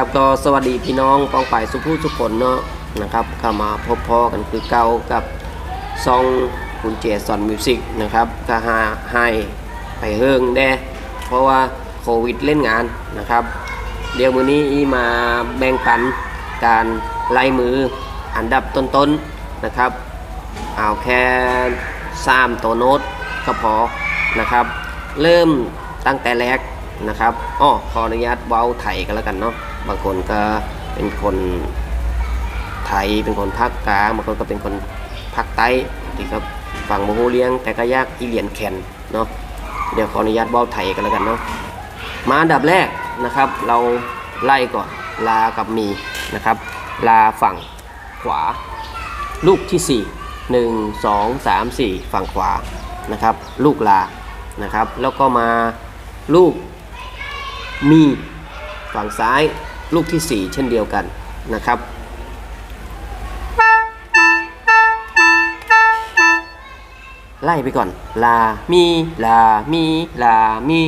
ครับก็สวัสดีพี่น้องกองฝ่ายสุภุสุคนเนาะนะครับเข้ามาพบพ่อกันคือเก่ากับซองคุณเจสอนมิวสิกนะครับก็หาให้ไปเฮิงแด้เพราะว่าโควิดเล่นงานนะครับ เดี๋ยวมือนี้อีมาแบ่งปันการไล่มืออันดับต้นๆนะครับ เอาแค่สามตัวโน้ตก็พอนะครับ เริ่มตั้งแต่แรก นะครับอ้อขออนุญาตเว้าไทยกันแล้วกันเนาะบางคนก็เป็นคนไทยเป็นคนภาคกลางบางคนก็เป็นคนภาคใต้ที่ครับฝั่งโมโหเลียง แต่ก็ยากอีเหลียนแคนเนาะเดี๋ยวขออนุญาตเว้าไทยกันแล้วกันเนาะมาอันดับแรกนะครับ เราไล่ก่อนลากับมีนะครับ ลาฝั่งขวา ลูกที่ 4 1 2 3 4 ฝั่งขวานะครับ ลูกลานะครับ แล้วก็มาลูก มีฝั่งซ้ายลูกที่ 4 เช่นเดียวกันนะครับไล่ไปก่อน ลา มี ลา มี ลา มี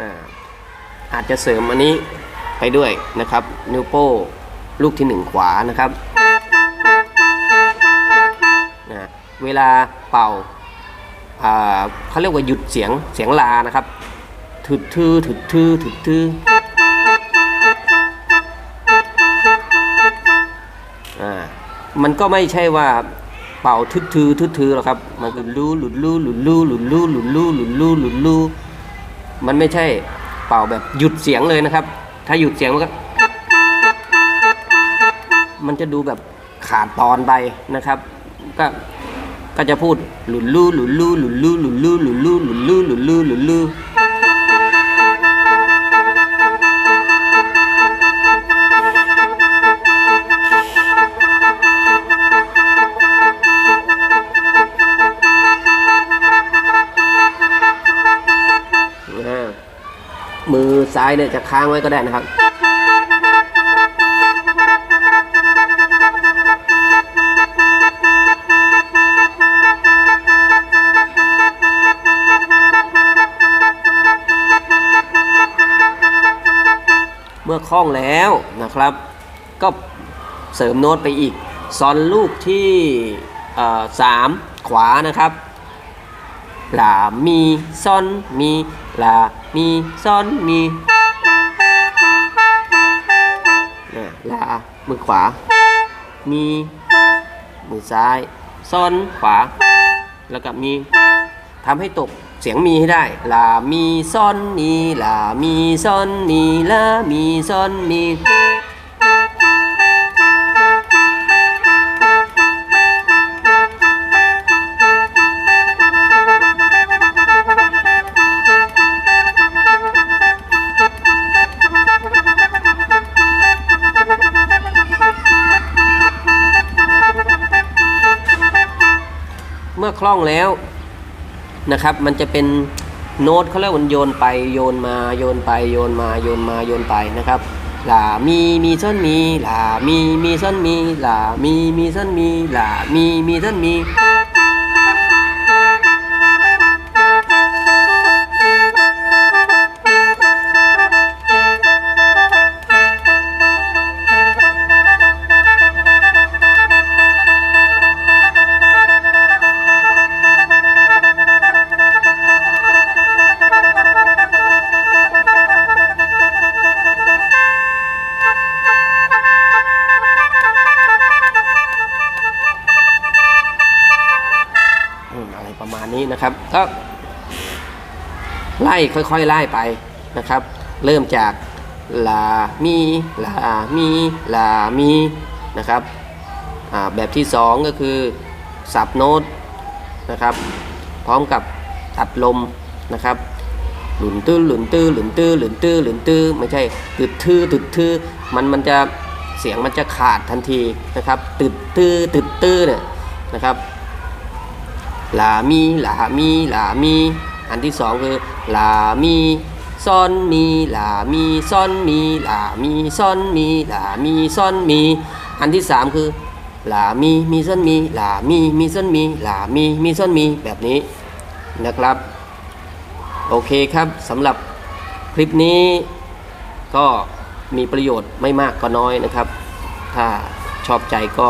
อ่าอาจจะเสริมอันนี้ ไปด้วยนะครับ นิ้วโป้ลูกที่หนึ่งขวานะครับนะเวลาเป่าอ่าเขาเรียกว่าหยุดเสียงเสียงลานะครับถึดทือถึดทือถึดทืออ่ามันก็ไม่ใช่ว่าเป่าทึดทือทึดทือหรอกครับ มันคือลู่หลุดลู่หลุดลู่หลุดลู่หลุดลู่หลุดลู่หลุดลู่มันไม่ใช่เป่าแบบหยุดเสียงเลยนะครับ ถ้าหยุดเสียงมันก็ มันจะดูแบบขาดตอนไปนะครับ ก็ก็จะพูดหลุนลู่หลุนลู่หลุนลู่หลุนลู่หลุนลู่หลุนลู่หลุนลู่หลุนลู่ ซ้ายเนี่ยจะค้างไว้ก็ได้นะครับ เมื่อคล่องแล้วนะครับ ก็เสริมโน้ตไปอีกซอนลูกที่สามขวานะครับ ลามีซอนมีลามีซอนมีน่ะลามือขวา มีมือซ้ายซอนขวา แล้วก็มีทำให้ตกเสียงมีให้ได้ ลา มีซอนมีลา มีซอนมีลา มีซอนมี เมื่อคล่องแล้วนะครับ มันจะเป็นโน้ตเขาเรียกว่าโยนไปโยนมาโยนไปโยนมาโยนมาโยนไปนะครับลามีมีส้นมีลามีมีส้นมีลามีมีส้นมีลามีมีส้นมี นะครับก็ไล่ค่อยๆไล่ไปนะครับ เริ่มจากลามีลามีลามีนะครับแบบที่สองก็คือสับโน้ตนะครับ พร้อมกับตัดลมนะครับหลุนตื้อหลุนตื้อหลุนตื้อหลุนตื้อหลุนตื้อไม่ใช่ตึดทื่อตึดทื่อมันมันจะเสียงมันจะขาดทันทีนะครับตึดตื้อตึดตื้อเนี่ยนะครับ ลามีลามีลามี อันที่สองคือลามีซอนมีลามีซอนมีลามีซอนมีลามีซอนมี อันที่สามคือหลามีมีส้นมีหลามีมีส้นมีหลามีมีส้นมีแบบนี้นะครับ โอเคครับสำหรับคลิปนี้ก็มีประโยชน์ไม่มากก็น้อยนะครับ ถ้าชอบใจก็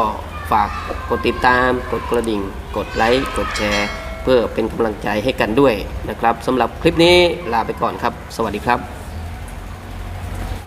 ฝากกดติดตาม กดกระดิ่ง กดไลค์ กดแชร์ เพื่อเป็นกำลังใจให้กันด้วยนะครับสำหรับคลิปนี้ลาไปก่อนครับ สวัสดีครับ